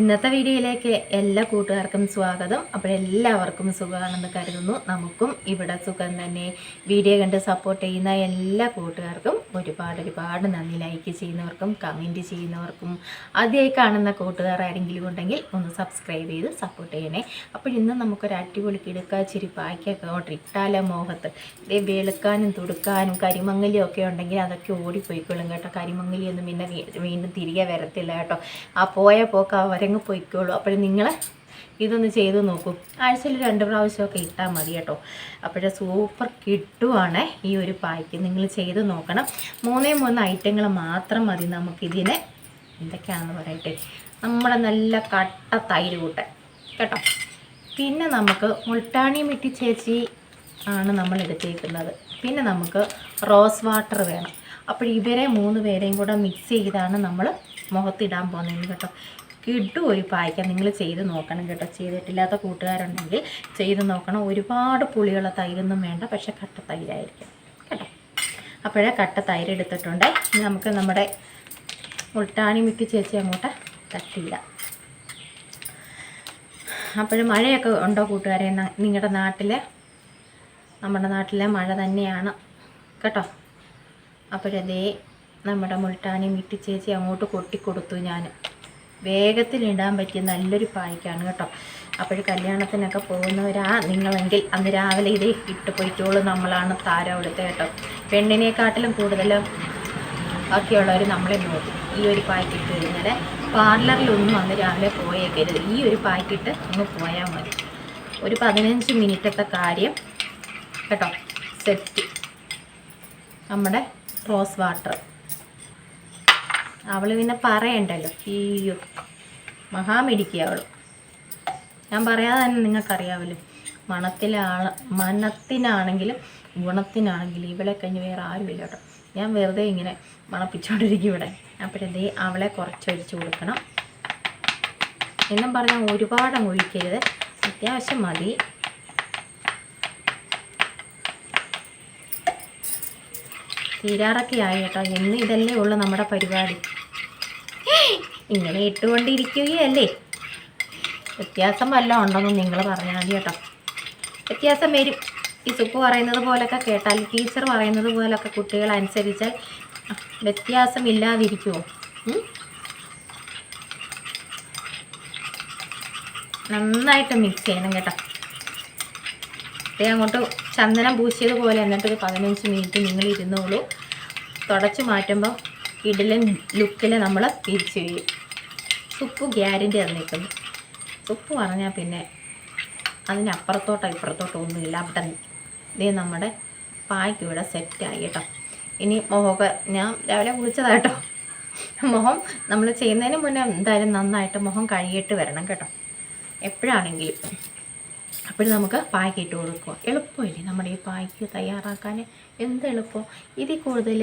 ഇന്നത്തെ വീഡിയോയിലേക്ക് എല്ലാ കൂട്ടുകാർക്കും സ്വാഗതം. അപ്പോൾ എല്ലാവർക്കും സുഖമാണെന്ന് കരുതുന്നു. നമുക്കും ഇവിടെ സുഖം തന്നെ. വീഡിയോ കണ്ട് സപ്പോർട്ട് ചെയ്യുന്ന എല്ലാ കൂട്ടുകാർക്കും ഒരുപാട് ഒരുപാട് നന്ദി. ലൈക്ക് ചെയ്യുന്നവർക്കും കമന്റ് ചെയ്യുന്നവർക്കും ആദ്യമായി കാണുന്ന കൂട്ടുകാർ ആരെങ്കിലും ഉണ്ടെങ്കിൽ ഒന്ന് സബ്സ്ക്രൈബ് ചെയ്ത് സപ്പോർട്ട് ചെയ്യണേ. അപ്പോൾ ഇന്ന് നമുക്കൊരു അടിപൊളി കിടുക്കാച്ചിരി പായ്ക്കൊക്കെ ഓർഡർ ഇട്ടാലോ മോഹത്ത്. ഇതേ വെളുക്കാനും തുടുക്കാനും കരിമങ്ങലിയും ഒക്കെ ഉണ്ടെങ്കിൽ അതൊക്കെ ഓടിപ്പോയിക്കൊള്ളും കേട്ടോ. കരിമങ്ങലിയൊന്നും പിന്നെ വീണ്ടും തിരികെ വരത്തില്ല കേട്ടോ. ആ പോയ പോക്ക് അവരങ്ങ് പോയിക്കോളൂ. അപ്പോൾ നിങ്ങൾ ഇതൊന്ന് ചെയ്ത് നോക്കൂ. ആഴ്ചയിൽ രണ്ട് പ്രാവശ്യമൊക്കെ ഇട്ടാൽ മതി കേട്ടോ. അപ്പോഴേ സൂപ്പർ കിട്ടുവാണ് ഈ ഒരു പായ്ക്ക്. നിങ്ങൾ ചെയ്ത് നോക്കണം. മൂന്നേ മൂന്ന് ഐറ്റങ്ങൾ മാത്രം മതി നമുക്കിതിനെ. എന്തൊക്കെയാണെന്ന് പറയട്ടെ. നമ്മുടെ നല്ല കട്ട തൈര് കൂട്ടൻ. കേട്ടോ. പിന്നെ നമുക്ക് മുൾട്ടാണി മിട്ടി ചേച്ചി ആണ് നമ്മൾ എടുത്തേക്കുന്നത്. പിന്നെ നമുക്ക് റോസ് വാട്ടർ വേണം. അപ്പോൾ ഇവരെ മൂന്ന് പേരെയും കൂടെ മിക്സ് ചെയ്താണ് നമ്മൾ മുഖത്തിടാൻ പോകുന്നത് കേട്ടോ. കിട്ടും ഒരു പായ്ക്ക നിങ്ങൾ ചെയ്ത് നോക്കണം കേട്ടോ. ചെയ്തിട്ടില്ലാത്ത കൂട്ടുകാരുണ്ടെങ്കിൽ ചെയ്ത് നോക്കണം. ഒരുപാട് പുളിയുള്ള തൈരൊന്നും വേണ്ട പക്ഷേ കട്ട തൈരായിരിക്കും കേട്ടോ. അപ്പോഴേ കട്ട തൈര് എടുത്തിട്ടുണ്ട് ഇനി നമുക്ക് നമ്മുടെ മുൾട്ടാണി മിട്ടി ചേച്ചി അങ്ങോട്ട് തട്ടിയില്ല അപ്പോഴും മഴയൊക്കെ ഉണ്ടോ കൂട്ടുകാരെ? നിങ്ങളുടെ നാട്ടിൽ നമ്മുടെ നാട്ടിലെ മഴ തന്നെയാണ് കേട്ടോ. അപ്പോഴതേ നമ്മുടെ മുൾട്ടാനി മിട്ടി ചേച്ചി അങ്ങോട്ട് കൊട്ടിക്കൊടുത്തു ഞാൻ വേഗത്തിൽ ഇടാൻ പറ്റിയ നല്ലൊരു പായ്ക്കാണ് കേട്ടോ. അപ്പോൾ കല്യാണത്തിനൊക്കെ പോകുന്നവരാ നിങ്ങളെങ്കിൽ അന്ന് രാവിലെ ഇതേ ഇട്ട് പോയിക്കോളൂ നമ്മളാണ് താരം എടുത്തത് കേട്ടോ. പെണ്ണിനെക്കാട്ടിലും കൂടുതലും ബാക്കിയുള്ളവർ നമ്മളെ നോക്കും. ഈ ഒരു പാക്കറ്റ് കഴിഞ്ഞാൽ പാർലറിലൊന്നും അന്ന് രാവിലെ പോയേക്കരുത്. ഈ ഒരു പായ്ക്കിട്ട് ഒന്ന് പോയാൽ മതി. ഒരു പതിനഞ്ച് മിനിറ്റത്തെ കാര്യം കേട്ടോ. സെറ്റ്. നമ്മുടെ റോസ് വാട്ടർ. അവൾ പിന്നെ പറയണ്ടല്ലോ അയ്യോ മഹാമിടിക്കുക അവൾ ഞാൻ പറയാതെ തന്നെ നിങ്ങൾക്കറിയാമല്ലോ മണത്തിലാണ് മനത്തിനാണെങ്കിലും ഗുണത്തിനാണെങ്കിലും ഇവളെ കഴിഞ്ഞ് വേറെ ആരുമില്ല കേട്ടോ. ഞാൻ വെറുതെ ഇങ്ങനെ മണപ്പിച്ചുകൊണ്ടിരിക്കും ഇവിടെ. അപ്പോഴത്തേ അവളെ കുറച്ചൊഴിച്ച് കൊടുക്കണം. എന്നും പറഞ്ഞാൽ ഒരുപാട് ഒഴിക്കരുത് അത്യാവശ്യം മതി. തീരാറൊക്കെ ആയി കേട്ടോ. എന്ന് ഇതല്ലേ ഉള്ളു നമ്മുടെ പരിപാടി. ഇങ്ങനെ ഇട്ടുകൊണ്ടിരിക്കുകയല്ലേ? വ്യത്യാസം വല്ലതും ഉണ്ടെന്ന് നിങ്ങൾ പറഞ്ഞാൽ മതി കേട്ടോ. വ്യത്യാസം വരും. ഈ സുപ്പ് പറയുന്നത് പോലൊക്കെ കേട്ടാൽ ടീച്ചർ പറയുന്നത് പോലൊക്കെ കുട്ടികൾ അനുസരിച്ചാൽ ആ, വ്യത്യാസം ഇല്ലാതിരിക്കുമോ നന്നായിട്ട് മിക്സ് ചെയ്യണം കേട്ടോ. ദേ അങ്ങോട്ട് ചന്ദനം പൂശിയത് പോലെ എന്നിട്ടൊരു പതിനഞ്ച് മിനിറ്റ് നിങ്ങൾ ഇരുന്നോളൂ. തുടച്ചു മാറ്റുമ്പോൾ ഇഡലൻ ലുക്കിൽ നമ്മൾ തിരിച്ചു ചെയ്യും സുപ്പ് ഗ്യാരന്റി തന്നേക്കുന്നു സുപ്പ് പറഞ്ഞാൽ പിന്നെ അതിനപ്പുറത്തോട്ടോ ഇപ്പുറത്തോട്ടോ ഒന്നുമില്ല. അവിടെ ഇതേ നമ്മുടെ പായ്ക്ക് ഇവിടെ സെറ്റായി കേട്ടോ. ഇനി മുഖമൊക്കെ ഞാൻ രാവിലെ കുളിച്ചതാട്ടോ. മുഖം നമ്മൾ ചെയ്യുന്നതിന് മുന്നേ എന്തായാലും നന്നായിട്ട് മുഖം കഴുകിയിട്ട് വരണം കേട്ടോ. എപ്പോഴാണെങ്കിലും. അപ്പോൾ നമുക്ക് പായ്ക്ക് ഇട്ട് കൊടുക്കുക. എളുപ്പമില്ലേ? നമ്മുടെ ഈ പായ്ക്ക് തയ്യാറാക്കാൻ എന്ത് എളുപ്പം? ഇതിൽ കൂടുതൽ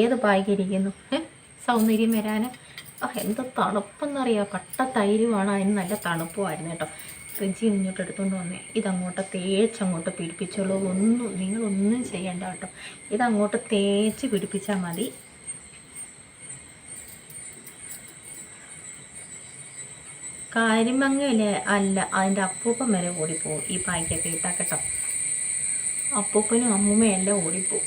ഏത് പായ്ക്ക് ഇരിക്കുന്നു? സൗന്ദര്യം വരാൻ. എന്ത് തണുപ്പെന്നറിയാം. കട്ട തൈരുമാണ് അതിന് നല്ല തണുപ്പുമായിരുന്നു കേട്ടോ. ഫ്രിഡ്ജിൽ ഇങ്ങോട്ട് എടുത്തുകൊണ്ട് വന്നേ. ഇതങ്ങോട്ട് തേച്ചങ്ങോട്ട് പിടിപ്പിച്ചോളൂ. ഒന്നും നിങ്ങളൊന്നും ചെയ്യേണ്ട കേട്ടോ. ഇതങ്ങോട്ട് തേച്ച് പിടിപ്പിച്ചാൽ മതി. കരിമങ്ങയിലെ അല്ല അതിന്റെ അപ്പൂപ്പൻ വരെ ഓടിപ്പോവും ഈ പായ്ക്കൊക്കെ ഇട്ടാൽ അപ്പൂപ്പനും അമ്മൂമ്മയും എല്ലാം ഓടിപ്പോവും.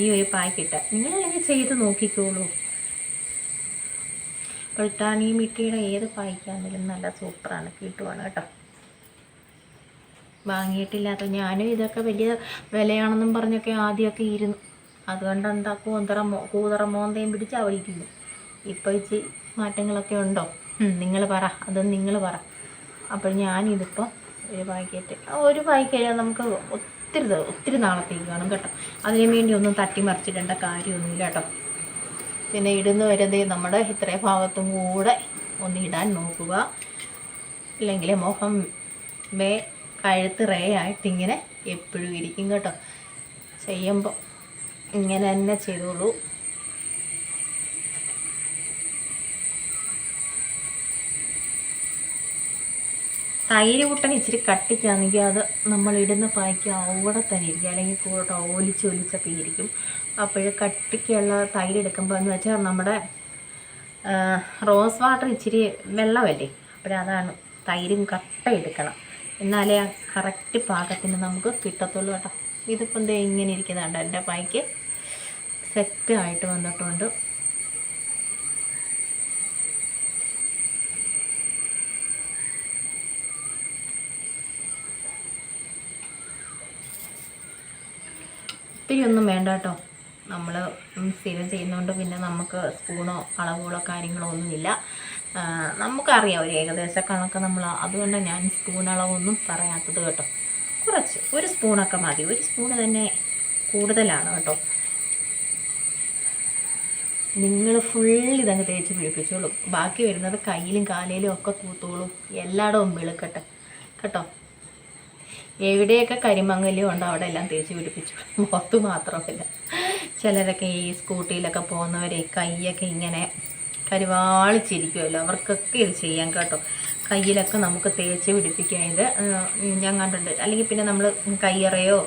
ഈ ഒരു പായ്ക്കിട്ട് നിങ്ങളല്ലെങ്കിൽ ചെയ്ത് നോക്കിക്കോളൂ? പൊട്ടാണി മിട്ടിയുടെ ഏത് പായ്ക്കാണെങ്കിലും നല്ല സൂപ്പറാണ് കിട്ടുവാണ് കേട്ടോ. വാങ്ങിയിട്ടില്ലാത്ത ഞാനും ഇതൊക്കെ വലിയ വിലയാണെന്നും പറഞ്ഞൊക്കെ ആദ്യമൊക്കെ ഇരുന്നു. അതുകൊണ്ട് എന്താ കൂന്തറ കൂതറ മോന്തയും പിടിച്ച് അവിടെ ഇപ്പോൾ ഇച്ചി മാറ്റങ്ങളൊക്കെ ഉണ്ടോ? നിങ്ങൾ പറ. അത് നിങ്ങൾ പറ. അപ്പോൾ ഞാനിതിപ്പോൾ ഒരു പാക്കറ്റ് ഒരു പാക്കറ്റ് നമുക്ക് ഒത്തിരി ഒത്തിരി നാളത്തേക്ക് കാണും കേട്ടോ. അതിനു വേണ്ടി ഒന്നും തട്ടി മറിച്ചിടേണ്ട കാര്യമൊന്നുമില്ല കേട്ടോ. പിന്നെ ഇടുന്ന വരതേ നമ്മുടെ ഇത്രയും ഭാഗത്തും കൂടെ ഒന്ന് ഇടാൻ നോക്കുക. ഇല്ലെങ്കിൽ മുഖം വേ കഴുത്ത് റേ ആയിട്ട് ഇങ്ങനെ എപ്പോഴും ഇരിക്കും കേട്ടോ. ചെയ്യുമ്പോൾ ഇങ്ങനെ തന്നെ ചെയ്തോളൂ. തൈര് കുട്ടൻ ഇച്ചിരി കട്ടിക്കാണെങ്കിൽ അത് നമ്മൾ ഇടുന്ന പായ്ക്ക് അവിടെ തന്നെ ഇരിക്കും. അല്ലെങ്കിൽ കൂടെ ഒലിച്ച് ഒലിച്ചൊക്കെ ഇരിക്കും. അപ്പോൾ കട്ടിക്കുള്ള തൈര് എടുക്കുമ്പോൾ എന്ന് വെച്ചാൽ നമ്മുടെ റോസ് വാട്ടർ ഇച്ചിരി വെള്ളമല്ലേ? അപ്പോഴതാണ് തൈരും കട്ട എടുക്കണം. എന്നാലേ ആ കറക്റ്റ് പാകത്തിന് നമുക്ക് കിട്ടത്തുള്ളൂ കേട്ടോ. ഇതിപ്പോൾ എന്താ ഇങ്ങനെ ഇരിക്കുന്നുണ്ട് എന്റെ പായ്ക്ക്. സെറ്റ് ആയിട്ട് വന്നിട്ടുണ്ട്. ഒത്തിരി ഒന്നും വേണ്ട കേട്ടോ. നമ്മൾ സ്ഥിരം ചെയ്യുന്നതുകൊണ്ട് പിന്നെ നമുക്ക് സ്പൂണോ അളവുകളോ കാര്യങ്ങളോ ഒന്നുമില്ല. നമുക്കറിയാം ഒരു ഏകദേശ കണക്ക് നമ്മൾ അതുകൊണ്ട് ഞാൻ സ്പൂൺ അളവൊന്നും പറയാത്തത് കേട്ടോ. കുറച്ച് ഒരു സ്പൂണൊക്കെ മതി. ഒരു സ്പൂണ് തന്നെ കൂടുതലാണ് കേട്ടോ. നിങ്ങൾ ഫുൾ ഇതങ്ങ് തേച്ച് പിടിപ്പിച്ചോളും. ബാക്കി വരുന്നത് കയ്യിലും കാലയിലും ഒക്കെ തൂത്തോളും എല്ലായിടവും വെളുക്കട്ടെ. കേട്ടോ. എവിടെയൊക്കെ കരിമങ്ങലും ഉണ്ടോ അവിടെ എല്ലാം തേച്ച് പിടിപ്പിച്ചു. മുഖത്ത് മാത്രമല്ല. ചിലരൊക്കെ ഈ സ്കൂട്ടിയിലൊക്കെ പോകുന്നവരെ കൈയൊക്കെ ഇങ്ങനെ കരുവാളിച്ചിരിക്കുമല്ലോ അവർക്കൊക്കെ ഇത് ചെയ്യാം കേട്ടോ. കയ്യിലൊക്കെ നമുക്ക് തേച്ച് പിടിപ്പിക്കാം. ഇത് ഞാൻ കണ്ടിട്ടുണ്ട്. അല്ലെങ്കിൽ പിന്നെ നമ്മൾ കയ്യറയോ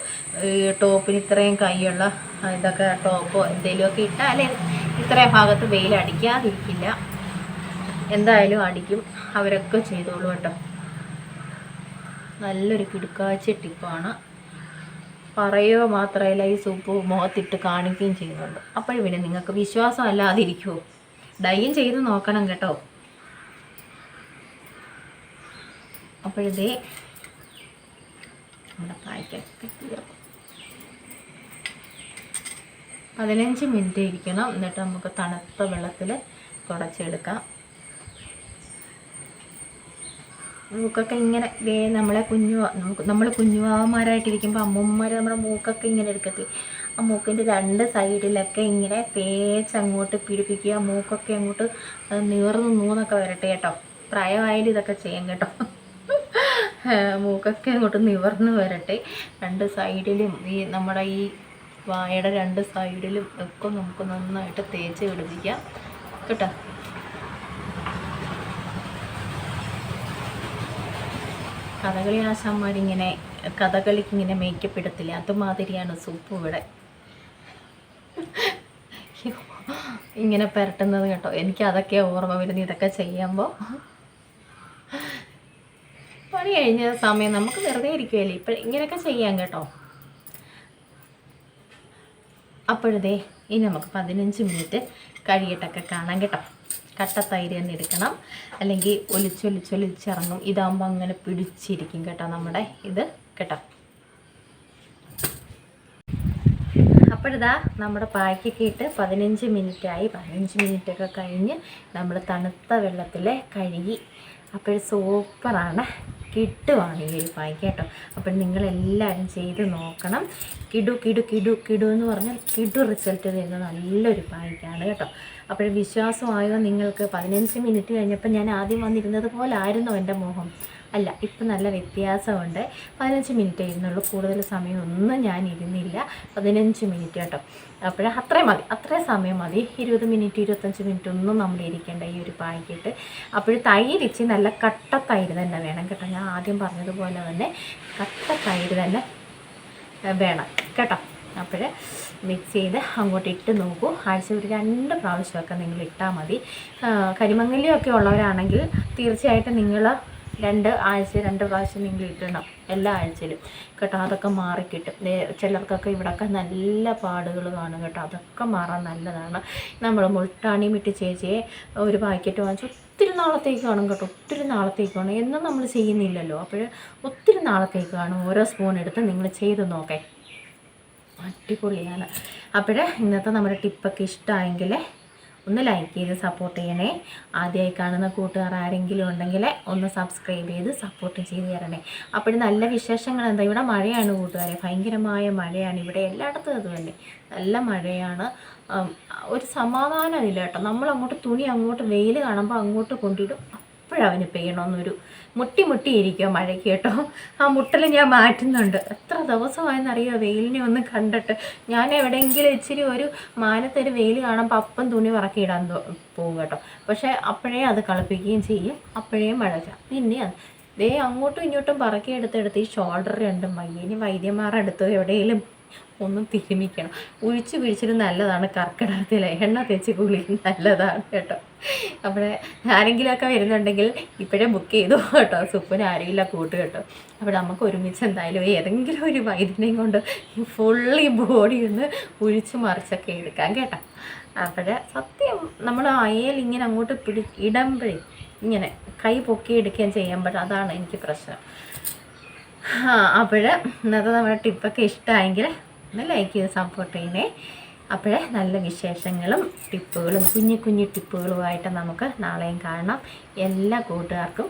ടോപ്പിന് ഇത്രയും കൈയുള്ള ഇതൊക്കെ ടോപ്പോ എന്തെങ്കിലുമൊക്കെ ഇട്ടാൽ ഇത്രയും ഭാഗത്ത് വെയിൽ അടിക്കാതിരിക്കില്ല എന്തായാലും അടിക്കും. അവരൊക്കെ ചെയ്തോളൂ കേട്ടോ. നല്ലൊരു കിടുക്കാച്ച ടിപ്പാണ്. പറയുക മാത്രമല്ല ഈ സൂപ്പ് മുഖത്തിട്ട് കാണിക്കുകയും ചെയ്യുന്നുണ്ട്. അപ്പോഴും പിന്നെ നിങ്ങൾക്ക് വിശ്വാസം അല്ലാതിരിക്കുമോ ഡൈയും ചെയ്ത് നോക്കണം കേട്ടോ. അപ്പോഴിതേ നമ്മുടെ പതിനഞ്ച് മിനിറ്റ് ഇരിക്കണം. എന്നിട്ട് നമുക്ക് തണുത്ത വെള്ളത്തിൽ കുടച്ചെടുക്കാം മൂക്കൊക്കെ ഇങ്ങനെ വേ നമ്മളെ കുഞ്ഞു നമുക്ക് നമ്മൾ കുഞ്ഞുവാമാരായിട്ടിരിക്കുമ്പോൾ അമ്മൂമ്മമാർ നമ്മുടെ മൂക്കൊക്കെ ഇങ്ങനെ എടുക്കത്തി. ആ മൂക്കിന്റെ രണ്ട് സൈഡിലൊക്കെ ഇങ്ങനെ തേച്ച് അങ്ങോട്ട് പിടിപ്പിക്കുക മൂക്കൊക്കെ അങ്ങോട്ട് അത് നിവർന്ന് നൂന്നൊക്കെ വരട്ടെ കേട്ടോ. പ്രായമായാലും ഇതൊക്കെ ചെയ്യാം കേട്ടോ. മൂക്കൊക്കെ അങ്ങോട്ട് നിവർന്ന് വരട്ടെ. രണ്ട് സൈഡിലും ഈ നമ്മുടെ ഈ വായയുടെ രണ്ട് സൈഡിലും ഒക്കെ നമുക്ക് നന്നായിട്ട് തേച്ച് പിടിപ്പിക്കാം. കേട്ടോ. കഥകളി ആശാന്മാരിങ്ങനെ കഥകളിക്ക് ഇങ്ങനെ മേക്കപ്പ് ഇടത്തില്ല? അതുമാതിരിയാണ് സൂപ്പ് ഇവിടെ. ഇങ്ങനെ പുരട്ടുന്നത് കേട്ടോ. എനിക്ക് അതൊക്കെ ഓർമ്മ വരുന്നത് ഇതൊക്കെ ചെയ്യുമ്പോൾ പണി കഴിഞ്ഞ സമയം നമുക്ക് വെറുതെ ഇരിക്കുകയല്ലേ ഇപ്പം ഇങ്ങനെയൊക്കെ ചെയ്യാം കേട്ടോ. അപ്പോഴതേ ഇനി നമുക്ക് പതിനഞ്ച് മിനിറ്റ് കഴിയിട്ടൊക്കെ കാണാം കേട്ടോ. കട്ട തൈര് തന്നെ എടുക്കണം. അല്ലെങ്കിൽ ഒലിച്ചൊലിച്ചൊലിച്ചിറങ്ങും ഇതാകുമ്പോൾ അങ്ങനെ പിടിച്ചിരിക്കും കേട്ടോ നമ്മുടെ ഇത് കേട്ടോ. അപ്പോഴിതാ നമ്മുടെ പായ്ക്കൊക്കെ ഇട്ട് പതിനഞ്ച് മിനിറ്റായി. പതിനഞ്ച് മിനിറ്റൊക്കെ കഴിഞ്ഞ് നമ്മൾ തണുത്ത വെള്ളത്തിൽ കഴുകി. അപ്പോൾ സൂപ്പറാണ്. കിട്ടുവാണ് ഈ ഒരു പായ്ക്ക് കേട്ടോ. അപ്പോൾ നിങ്ങളെല്ലാവരും ചെയ്ത് നോക്കണം. കിടു കിടു കിടു കിടു എന്ന് പറഞ്ഞാൽ കിടു റിസൾട്ട് തരുന്ന നല്ലൊരു പായ്ക്കാണ് കേട്ടോ. അപ്പോൾ വിശ്വാസമായോ നിങ്ങൾക്ക്? പതിനഞ്ച് മിനിറ്റ് കഴിഞ്ഞപ്പോൾ ഞാൻ ആദ്യം വന്നിരുന്നത് പോലെ ആയിരുന്നു എന്റെ മോഹം അല്ല ഇപ്പം നല്ല വ്യത്യാസമുണ്ട്. പതിനഞ്ച് മിനിറ്റ് ഇരുന്നുള്ളൂ കൂടുതൽ സമയമൊന്നും ഞാൻ ഇരുന്നില്ല. പതിനഞ്ച് മിനിറ്റ് കേട്ടോ. അപ്പോൾ അത്രയും മതി. അത്രയും സമയം മതി. ഇരുപത് മിനിറ്റ് ഇരുപത്തഞ്ച് മിനിറ്റ് ഒന്നും നമ്മൾ ഇരിക്കേണ്ട ഈ ഒരു പായ്ക്കിട്ട് അപ്പോൾ തൈരിച്ച് നല്ല കട്ട തൈര് തന്നെ വേണം കേട്ടോ. ഞാൻ ആദ്യം പറഞ്ഞതുപോലെ തന്നെ കട്ട തൈര് തന്നെ വേണം കേട്ടോ. അപ്പോൾ മിക്സ് ചെയ്ത് അങ്ങോട്ട് ഇട്ട് നോക്കൂ. ആഴ്ച ഒരു രണ്ട് പ്രാവശ്യമൊക്കെ നിങ്ങൾ ഇട്ടാൽ മതി. കരിമങ്ങലിയൊക്കെ ഉള്ളവരാണെങ്കിൽ തീർച്ചയായിട്ടും നിങ്ങൾ രണ്ട് ആഴ്ച രണ്ട് പ്രാവശ്യം നിങ്ങൾ ഇടണം എല്ലാ ആഴ്ചയിലും. കേട്ടോ അതൊക്കെ മാറിക്കിട്ടും. ചിലർക്കൊക്കെ ഇവിടെയൊക്കെ നല്ല പാടുകൾ കാണും കേട്ടോ. അതൊക്കെ മാറാൻ നല്ലതാണ്. നമ്മൾ മുൾട്ടാണി മിട്ടി ചേച്ചിയെ ഒരു പാക്കറ്റ് വാങ്ങിച്ച് ഒത്തിരി നാളത്തേക്ക് കാണും കേട്ടോ. ഒത്തിരി നാളത്തേക്ക് കാണും. എന്നും നമ്മൾ ചെയ്യുന്നില്ലല്ലോ. അപ്പോൾ ഒത്തിരി നാളത്തേക്ക് കാണും. ഓരോ സ്പൂൺ എടുത്ത് നിങ്ങൾ ചെയ്ത് നോക്കേ. അടിപൊളിയാണ്. അപ്പോൾ ഇന്നത്തെ നമ്മുടെ ടിപ്പൊക്കെ ഇഷ്ടമായെങ്കിൽ ഒന്ന് ലൈക്ക് ചെയ്ത് സപ്പോർട്ട് ചെയ്യണേ. ആദ്യമായി കാണുന്ന കൂട്ടുകാർ ആരെങ്കിലും ഉണ്ടെങ്കിൽ ഒന്ന് സബ്സ്ക്രൈബ് ചെയ്ത് സപ്പോർട്ട് ചെയ്ത് തരണേ. അപ്പോൾ നല്ല വിശേഷങ്ങൾ എന്താ? ഇവിടെ മഴയാണ് കൂട്ടുകാരെ. ഭയങ്കരമായ മഴയാണ്. ഇവിടെ എല്ലായിടത്തും അത് തന്നെ നല്ല മഴയാണ്. ഒരു സമാധാനമില്ല കേട്ടോ. നമ്മൾ അങ്ങോട്ട് തുണി അങ്ങോട്ട് വെയിൽ കാണുമ്പോൾ അങ്ങോട്ട് കൊണ്ടിടും. അപ്പോഴവന് പെയ്യണമെന്നൊരു മുട്ടി മുട്ടി ഇരിക്കുക മഴയ്ക്ക് കേട്ടോ. ആ മുട്ടൽ ഞാൻ മാറ്റുന്നുണ്ട്. എത്ര ദിവസമായെന്നറിയോ? വെയിലിനെ ഒന്ന് കണ്ടിട്ട്. ഞാൻ എവിടെയെങ്കിലും ഇച്ചിരി ഒരു മാനത്തൊരു വെയിൽ കാണുമ്പോൾ അപ്പം തുണി പറക്കി ഇടാൻ പോകും കേട്ടോ. പക്ഷേ അപ്പോഴേ അത് കളിപ്പിക്കുകയും ചെയ്യും. അപ്പോഴേ മഴ പിന്നെ ദേ അങ്ങോട്ടും ഇങ്ങോട്ടും പറക്കി എടുത്തെടുത്ത് ഈ ഷോൾഡർ രണ്ടും വയ്യ ഇനി വൈദ്യന്മാരുടെ അടുത്തോ എവിടെയെങ്കിലും ഒന്ന് തിരുമിക്കണം. ഉഴിച്ച് പിഴിച്ചിട്ട് നല്ലതാണ് കർക്കിടകത്തിൽ എണ്ണ തേച്ച് കുളി നല്ലതാണ് കേട്ടോ. അവിടെ ആരെങ്കിലുമൊക്കെ വരുന്നുണ്ടെങ്കിൽ ഇപ്പോഴേ ബുക്ക് ചെയ്തു കേട്ടോ. സുപ്പിന് ആരെങ്കിലും കൂട്ട് കേട്ടോ. അവിടെ നമുക്ക് ഒരുമിച്ച് എന്തായാലും ഏതെങ്കിലും ഒരു വൈദ്യുതിയും കൊണ്ട് ഫുള്ളി ബോഡി ഒന്ന് ഒഴിച്ചു മറിച്ചൊക്കെ എടുക്കാം കേട്ടോ. അവിടെ സത്യം നമ്മൾ അയൽ ഇങ്ങനെ അങ്ങോട്ട് പിടി ഇടുമ്പോഴേ ഇങ്ങനെ കൈ പൊക്കി എടുക്കുകയും ചെയ്യുമ്പോൾ അതാണ് എനിക്ക് പ്രശ്നം. അപ്പോൾ ഇന്നത്തെ നമ്മുടെ ടിപ്പൊക്കെ ഇഷ്ടമായെങ്കിൽ ഒന്ന് ലൈക്ക് ചെയ്ത് സപ്പോർട്ട് ചെയ്യണേ. അപ്പോൾ നല്ല വിശേഷങ്ങളും ടിപ്പുകളും കുഞ്ഞു കുഞ്ഞു ടിപ്പുകളുമായിട്ട് നമുക്ക് നാളെയും കാണാം. എല്ലാ കൂട്ടുകാർക്കും